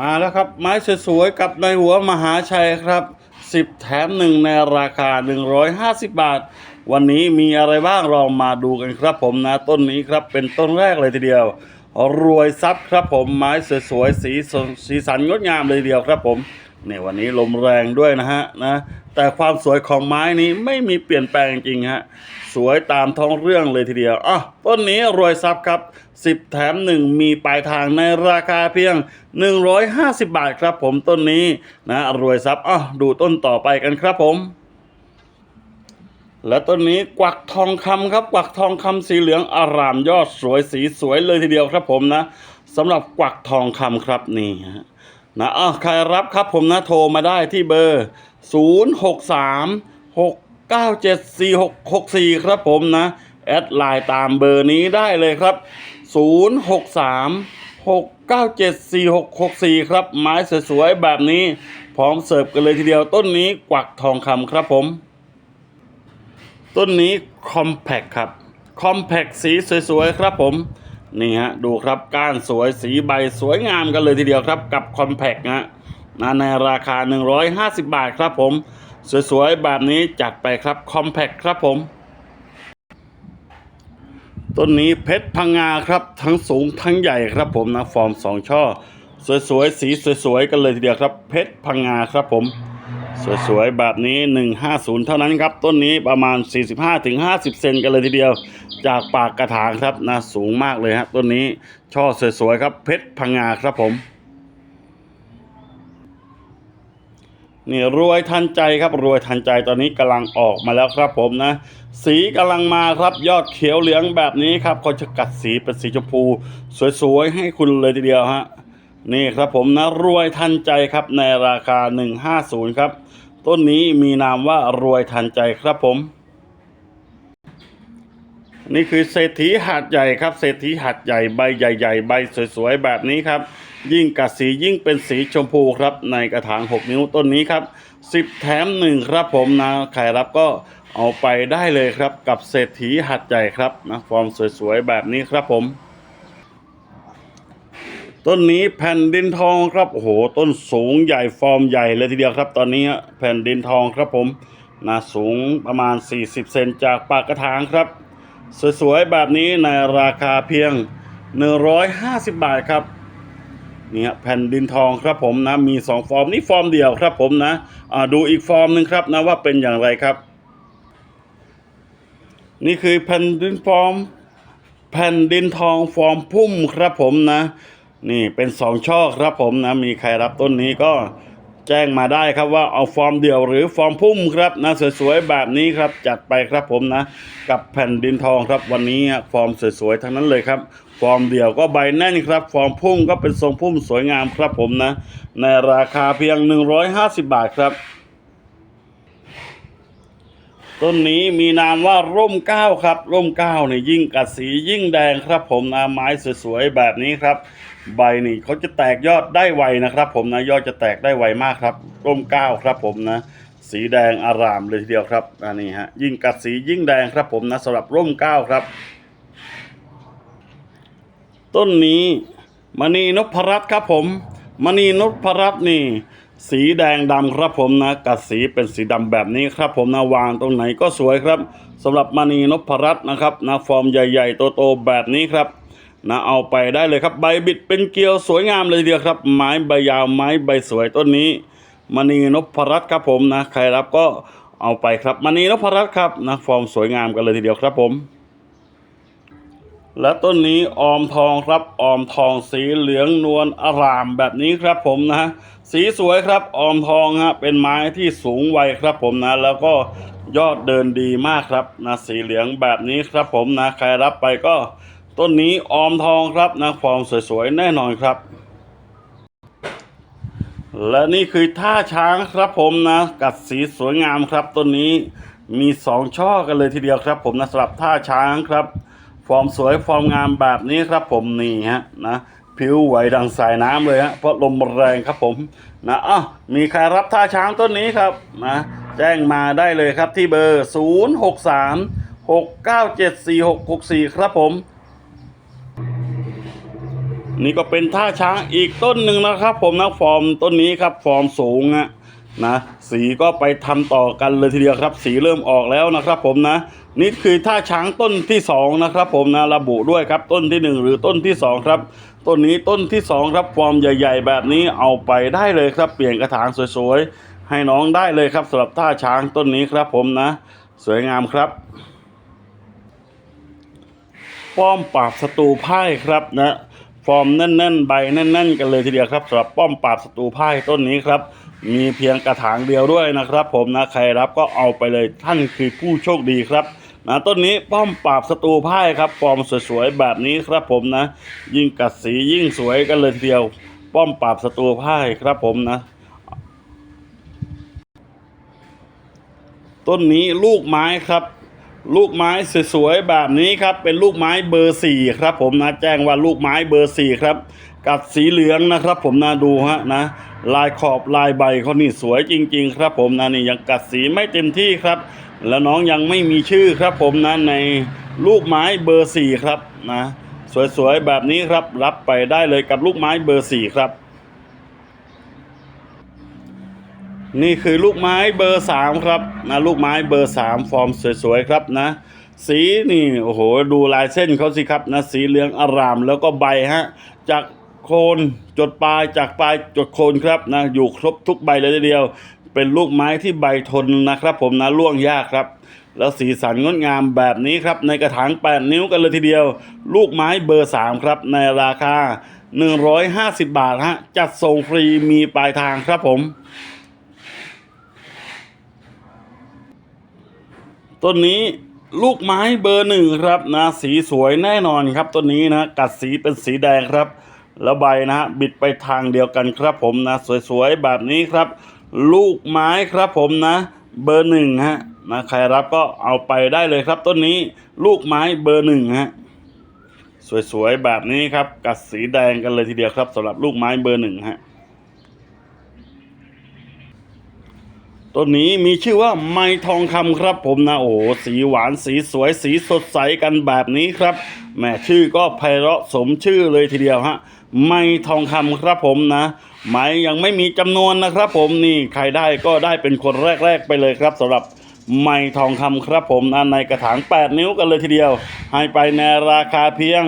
มาแล้วครับ ไม้สวยๆกับในหัวมหาชัยครับ 10 แถมหนึ่งในราคา 150 บาท วันนี้มีอะไรบ้างเรามาดูกันครับผมนะต้นนี้ครับเป็นต้นแรกเลยทีเดียว รวยทรัพครับผมไม้สวยๆสีสีสันงดงามเลยทีเดียวครับผมเนี่ยวันนี้ลมแรงด้วยนะฮะนะแต่ความสวยของไม้นี้ไม่มีเปลี่ยนแปลงจริงฮะสวยตามท้องเรื่องเลยทีเดียวอะต้นนี้รวยทรัพครับ 10 แถม 1 มีปลายทางในราคาเพียง 150 บาทครับผมต้นนี้นะรวยทรัพย์อะดูต้นต่อไปกันครับผมและต้นนี้กวักทองคำครับกวักทองคำสีเหลืองอารามยอดสวยสีสวยเลยทีเดียวครับผมนะสำหรับกวักทองคำครับนี่นะอะใครรับครับผมนะโทรมาได้ที่เบอร์ 0 6 3 6 9 7 4 6 6 4 ครับผมนะ แอดไลน์ตามเบอร์นี้ได้เลยครับ 0 6 3 6 9 7 4 6 6 4 ครับ ไม้สวยๆ แบบนี้ พร้อมเสิร์ฟกันเลยทีเดียวต้นนี้กวักทองคำครับผม ต้นนี้คอมแพคครับคอมแพคสีสวยๆ ครับผม นี่ฮะ ดูครับก้านสวยสีใบสวยงามกันเลยทีเดียวครับ กับคอมแพคนะนะในราคา 150 บาทครับผม สวยๆ แบบนี้จัดไปครับคอมแพคครับผม ต้นนี้เพชรพังงาครับ ทั้งสูงทั้งใหญ่ครับผมนะ ฟอร์มสองช่อ สวยๆ สีสวยๆ กันเลยทีเดียวครับ เพชรพังงาครับผม สวยๆ แบบนี้ 150 เท่านั้นครับ ต้นนี้ประมาณ 45-50 เซนกันเลยทีเดียว จากปากกระถางครับนะ สูงมากเลยฮะต้นนี้ช่อสวยๆ ครับ เพชรพังงาครับผม นี่รวยทันใจครับรวยทันใจตอนนี้กำลังออกมาแล้วครับผมนะ สีกำลังมาครับยอดเขียวเหลืองแบบนี้ครับก็จะกัดสีเป็นสีชมพู สวยๆ ให้คุณเลยทีเดียวฮะนี่ครับผมนะรวยทันใจครับในราคา 150 ครับ ต้นนี้มีนามว่ารวยทันใจครับผม นี่คือเศรษฐีหาดใหญ่ครับ เศรษฐีหาดใหญ่ใบใหญ่ ๆ ใบสวยๆแบบนี้ครับ ยิ่งกัดสียิ่งเป็นสีชมพูครับในกระถาง 6 นิ้วต้นนี้ครับ 10 แถม 1 ครับผมนะใครรับก็เอาไปได้เลยครับกับเศรษฐีหาดใหญ่ครับนะฟอร์มสวยๆ แบบนี้ครับผม ต้นนี้แผ่นดินทองครับโอ้โหต้นสูงใหญ่ฟอร์มใหญ่เลยทีเดียวครับ ตอนนี้แผ่นดินทองครับผมนะสูงประมาณ 40 เซนจากปากกระถางครับ สวยๆ แบบนี้ในราคาเพียง 150 บาทครับ นี่ฮะแผ่นดินทองครับผมนะมี 2 ฟอร์มนี่ฟอร์มเดียวครับผมนะดูอีกฟอร์มหนึ่งครับนะว่าเป็นอย่างไรครับ นี่คือแผ่นดินฟอร์มแผ่นดินทองฟอร์มพุ่มครับผมนะ นี่เป็นสองช่อครับผมนะมีใครรับต้นนี้ก็ แจ้งมาได้ครับว่าเอาฟอร์มเดี่ยวหรือฟอร์มพุ่มครับนะสวยๆแบบนี้ครับจัดไปครับผมนะ กับแผ่นดินทองครับวันนี้ฟอร์มสวยๆทั้งนั้นเลยครับฟอร์มเดี่ยวก็ใบแน่นครับ ฟอร์มพุ่มก็เป็นทรงพุ่มสวยงามครับผมนะ ในราคาเพียง 150 บาทครับ ต้นนี้มีนามว่าร่มเก้าครับ ร่มเก้าเนี่ยยิ่งกัดสียิ่งแดงครับผมนะไม้สวยๆแบบนี้ครับ ใบนี่เขาจะแตกยอดได้ไวนะครับ ผมนะยอดจะแตกได้ไวมากครับร่มเก้าครับผมนะ สีแดงอารามเลยทีเดียวครับอันนี้ฮะยิ่งกัดสียิ่งแดงครับผมนะสำหรับร่มเก้าครับ ต้นนี้มณีนพรัตน์ครับผมมณีนพรัตน์นี่ สีแดงดำครับผมนะกัดสีเป็นสีดำแบบนี้ครับ ผมนะวางตรงไหนก็สวยครับสำหรับมณีนพรัตน์นะครับนะฟอร์มใหญ่ ๆ โตๆแบบนี้ครับ นะเอาไปได้เลยครับ ใบบิดเป็นเกลียวสวยงามเลยเดียวครับ ไม้ใบยาวไม้ใบสวยต้นนี้มณีนพรัตน์ครับผมนะ ใครรับก็เอาไปครับมณีนพรัตน์ครับนะฟอร์มสวยงามกันเลยทีเดียวครับผม และต้นนี้ออมทองครับออมทองสีเหลืองนวลอารามแบบนี้ครับผมนะฮะสีสวยครับออมทองฮะเป็นไม้ที่สูงวัยครับผมนะ แล้วก็ยอดเดินดีมากครับนะสีเหลืองแบบนี้ครับผมนะ ใครรับไปก็ ต้นนี้ออมทองครับนะฟอร์มสวยๆ แน่นอนครับ และนี่คือท่าช้างครับผมนะ กัดสีสวยงามครับ ต้นนี้มีสองช่อกันเลยทีเดียวครับ ผมนะสำหรับท่าช้างครับฟอร์มสวยฟอร์มงามแบบนี้ครับ ผมนี่ฮะนะผิวไหวดังสายน้ำเลยฮะเพราะลมแรงครับผมนะอะมีใครรับท่าช้างต้นนี้ครับนะแจ้งมาได้เลยครับที่เบอร์ 0 6 3 6 9 7 4 6 6 4 ครับผม นี่ก็เป็นท่าช้างอีกต้นหนึ่งนะครับ ผมนะฟอร์มต้นนี้ครับ ฟอร์มสูงอะนะสีก็ไปทำต่อกันเลยทีเดียวครับ สีเริ่มออกแล้วนะครับ ผมนะนี่คือท่าช้างต้นที่สองนะครับผมนะระบุด้วยครับต้นที่หนึ่งหรือต้นที่สองครับต้นนี้ต้นที่สองครับฟอร์มใหญ่ ๆ แบบนี้เอาไปได้เลยครับ เปลี่ยนกระถางสวยๆให้น้องได้เลยครับสำหรับท่าช้างต้นนี้ครับผมนะ สวยงามครับป้อมปราบศัตรูพ่ายครับนะ ฟอร์มแน่นๆ ใบแน่น ๆ กันเลยทีเดียวครับสำหรับป้อมปราบศัตรูพ่ายต้นนี้ครับ มีเพียงกระถางเดียวด้วยนะครับ ผมนะใครรับก็เอาไปเลยท่านคือผู้โชคดีครับนะต้นนี้ป้อมปราบศัตรูพ่ายครับ ฟอร์มสวยๆแบบนี้ครับผมนะ ยิ่งกัดสียิ่งสวยกันเลยทีเดียว ป้อมปราบศัตรูพ่ายครับผมนะต้นนี้ลูกไม้ครับ ลูกไม้สวยๆแบบนี้ครับ เป็นลูกไม้เบอร์สี่ครับ ผมนะแจ้งว่าลูกไม้เบอร์สี่ครับ กัดสีเหลืองนะครับ ผมนะดูฮะนะ ลายขอบลายใบเขานี่สวยจริง ๆ ครับ ผมนะนี่ยังกัดสีไม่เต็มที่ครับ แล้วน้องยังไม่มีชื่อครับ ผมนะในลูกไม้เบอร์สี่ครับนะ สวยๆแบบนี้ครับ รับไปได้เลยกับลูกไม้เบอร์สี่ครับ นี่คือลูกไม้เบอร์สามครับนะลูกไม้เบอร์สามฟอร์มสวยๆครับนะ สีนี่โอ้โหดูลายเส้นเขาสิครับนะสีเหลืองอารามแล้วก็ใบฮะจากโคนจดปลายจากปลายจดโคนครับนะอยู่ครบทุกใบเลยทีเดียว เป็นลูกไม้ที่ใบทนนะครับ ผมนะล่วงยากครับ แล้วสีสันงดงามแบบนี้ครับ ในกระถาง 8 นิ้วกันเลยทีเดียว ลูกไม้เบอร์ 3 ครับ ในราคา 150 บาทฮะจัดส่งฟรีมีปลายทางครับผม ต้นนี้ลูกไม้เบอร์หนึ่งครับนะสีสวยแน่นอนครับต้นนี้นะกัดสีเป็นสีแดงครับ แล้วใบนะฮะบิดไปทางเดียวกันครับผมนะ สวยๆแบบนี้ครับ ลูกไม้ครับผมนะ เบอร์หนึ่งฮะนะใครรับก็เอาไปได้เลยครับ ต้นนี้ลูกไม้เบอร์หนึ่งฮะสวยๆแบบนี้ครับกัดสีแดงกันเลยทีเดียวครับสำหรับลูกไม้เบอร์หนึ่งฮะ ต้นนี้มีชื่อว่าไม้ทองคำครับผมนะโอ้สีหวานสีสวยสีสดใสกันแบบนี้ครับแม่ชื่อก็ไพเราะสมชื่อเลยทีเดียวฮะไม้ทองคำครับผมนะ ไม้ยังไม่มีจำนวนนะครับผมนี่ใครได้ก็ได้เป็นคนแรก ๆ ไปเลยครับสำหรับไม้ทองคำครับผมนะในกระถาง 8 นิ้วกันเลยทีเดียว ให้ไปในราคาเพียง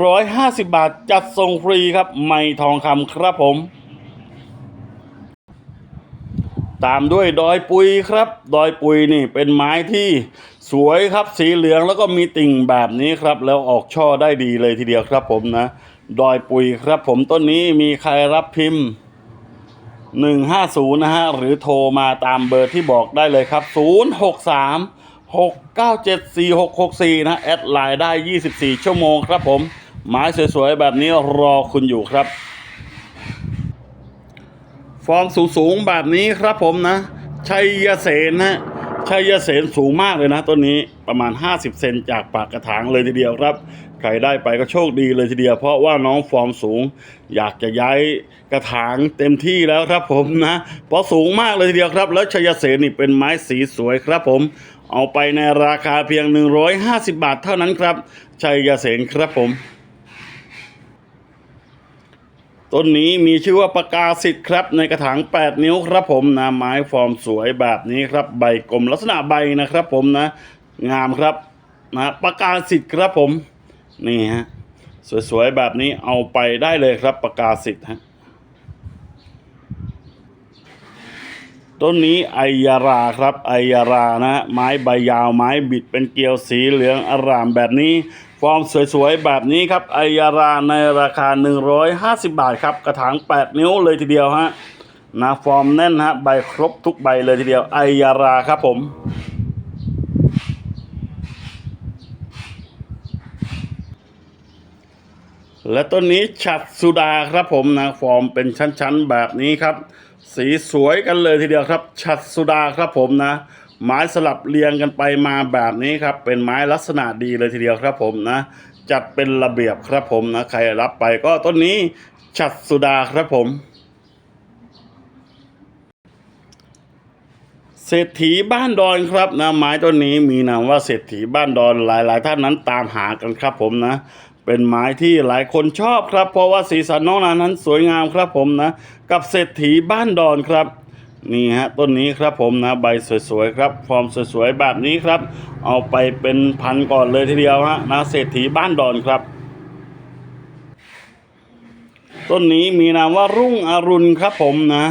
150 บาทจัดส่งฟรีครับไม้ทองคำครับผม ตามด้วยดอยปุยครับ ดอยปุยนี่เป็นไม้ที่สวยครับสีเหลืองแล้วก็มีติ่งแบบนี้ครับ แล้วออกช่อได้ดีเลยทีเดียวครับผมนะ ดอยปุยครับผมต้นนี้มีใครรับพิมพ์ 150 นะฮะ หรือโทรมาตามเบอร์ที่บอกได้เลยครับ 063 697 4664 นะ แอดไลน์ได้ 24 ชั่วโมงครับผม ไม้สวยๆ แบบนี้รอคุณอยู่ครับ ฟองสูงๆแบบนี้ครับผมนะ ชัยเสนนะชัยเสนสูงมากเลยนะต้นนี้ประมาณ 50 เซนจากปากกระถางเลยทีเดียวครับ ใครได้ไปก็โชคดีเลยทีเดียว เพราะว่าน้องฟอร์มสูง อยากจะย้ายกระถางเต็มที่แล้วครับผมนะเพราะสูงมากเลยทีเดียวครับ แล้วชัยเสนนี่เป็นไม้สีสวยครับผม เอาไปในราคาเพียง 150 บาทเท่านั้นครับ ชัยเสนครับผม ต้นนี้มีชื่อว่าปากาสิทธิ์ครับ ในกระถาง 8 นิ้วครับผมนะไม้ฟอร์มสวยแบบนี้ครับ ใบกลมลักษณะใบนะครับผมนะ งามครับนะปากาสิทธิ์ครับผมนี่ฮะสวยๆแบบนี้เอาไปได้เลยครับปากกาสิทธิ์ฮะต้นนี้ไอยาราครับไอยารานะ ไม้ใบยาวไม้บิดเป็นเกลียวสีเหลืองอร่ามแบบนี้ ฟอร์มสวยๆ แบบนี้ครับไอยาราในราคา 150 บาทครับ กระถาง 8 นิ้วเลยทีเดียวฮะนะฟอร์มแน่นฮะใบครบทุกใบเลยทีเดียวไอยาราครับผมและต้นนี้ฉัดสุดาครับผมนะฟอร์มเป็นชั้นๆแบบนี้ครับ สีสวยกันเลยทีเดียวครับ ฉัดสุดาครับผมนะ ไม้สลับเรียงกันไปมาแบบนี้ครับ เป็นไม้ลักษณะดีเลยทีเดียวครับผมนะ จัดเป็นระเบียบครับผมนะ ใครรับไปก็ต้นนี้ฉัดสุดาครับผม เศรษฐีบ้านดอนครับนะ ไม้ต้นนี้มีนามว่าเศรษฐีบ้านดอนหลาย ๆ ท่านนั้นตามหากันครับผมนะเป็นไม้ที่หลายคนชอบครับ เพราะว่าสีสันน้องนานั้นสวยงามครับผมนะ กับเศรษฐีบ้านดอนครับ นี่ฮะต้นนี้ครับผมนะใบสวยๆครับ ฟอร์มสวยๆแบบนี้ครับ เอาไปเป็นพันก่อนเลยทีเดียวฮะนะเศรษฐีบ้านดอนครับ ต้นนี้มีนามว่ารุ่งอรุณครับผมนะ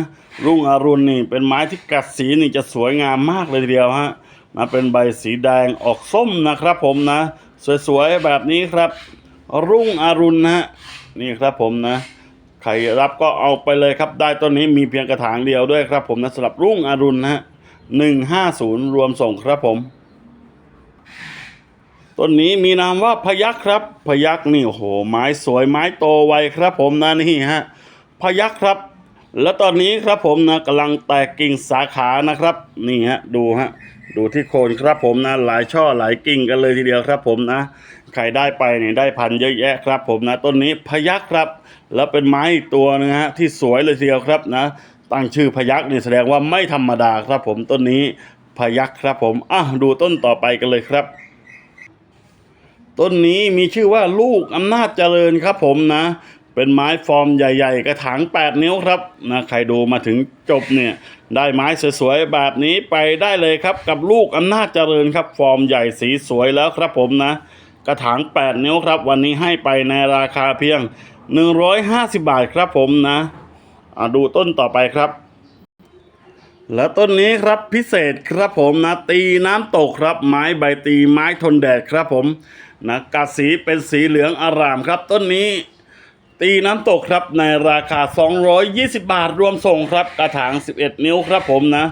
รุ่งอรุณนี่เป็นไม้ที่กัดสีนี่จะสวยงามมากเลยทีเดียวฮะนะเป็นใบสีแดงออกส้มนะครับผมนะ สวยๆแบบนี้ครับ รุ่งอรุณนะฮะนี่ครับผมนะ ใครรับก็เอาไปเลยครับ ได้ต้นนี้มีเพียงกระถางเดียวด้วยครับ ผมนะสำหรับรุ่งอรุณนะฮะหนึ่งห้าศูนย์รวมส่งครับผม ต้นนี้มีนามว่าพยักครับ พยักนี่โอ้โห ไม้สวยไม้โตไวครับ ผมนะนี่ฮะพยักครับ แล้วตอนนี้ครับผมนะกำลังแตกกิ่งสาขานะครับ นี่ฮะดูฮะ ดูที่โคนครับผมนะหลายช่อหลายกิ่งกันเลยทีเดียวครับผมนะใครได้ไปเนี่ยได้พันเยอะแยะครับ ผมนะต้นนี้พยักครับ แล้วเป็นไม้อีกตัวนึงฮะที่สวยเลยทีเดียวครับนะ ตั้งชื่อพยักเนี่ยแสดงว่าไม่ธรรมดาครับผมต้นนี้พยักครับผมอะดูต้นต่อไปกันเลยครับ ต้นนี้มีชื่อว่าลูกอำนาจเจริญครับผมนะ เป็นไม้ฟอร์มใหญ่ ๆ กระถาง 8 นิ้วครับนะใครดูมาถึงจบเนี่ยได้ไม้สวยๆแบบนี้ไปได้เลยครับ กับลูกอำนาจเจริญครับฟอร์มใหญ่สีสวยแล้วครับผมนะ กระถาง 8 นิ้วครับ วันนี้ให้ไปในราคาเพียง 150 บาทครับผมนะอะดูต้นต่อไปครับ แล้วต้นนี้ครับพิเศษครับผมนะตีน้ำตกครับ ไม้ใบตีไม้ทนแดดครับผมนะกัดสีเป็นสีเหลืองอารามครับต้นนี้ ตีน้ำตกครับในราคา 220 บาทรวมส่งครับกระถาง 11 นิ้วครับผมนะ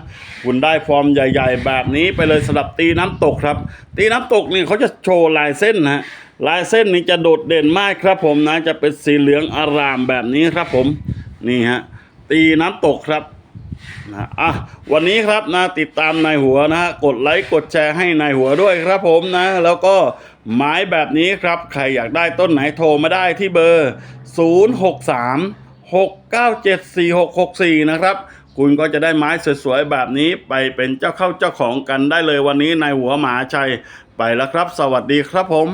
คุณได้ฟอร์มใหญ่ๆ แบบนี้ไปเลยสำหรับตีน้ำตกครับ ตีน้ำตกนี่เขาจะโชว์ลายเส้นนะลายเส้นนี่จะโดดเด่นมากครับผมนะ จะเป็นสีเหลืองอารามแบบนี้ครับผม นี่ฮะตีน้ำตกครับ นะอะวันนี้ครับนะติดตามนายหัวนะฮะกดไลค์กดแชร์ให้นายหัวด้วยครับผมนะ แล้วก็ไม้แบบนี้ครับ ใครอยากได้ต้นไหนโทรมาได้ที่เบอร์ 063 697 4664 นะครับ คุณก็จะได้ไม้สวยๆแบบนี้ไปเป็นเจ้าเข้าเจ้าของกันได้เลยวันนี้นายหัวหมาชัยไปแล้วครับ สวัสดีครับผม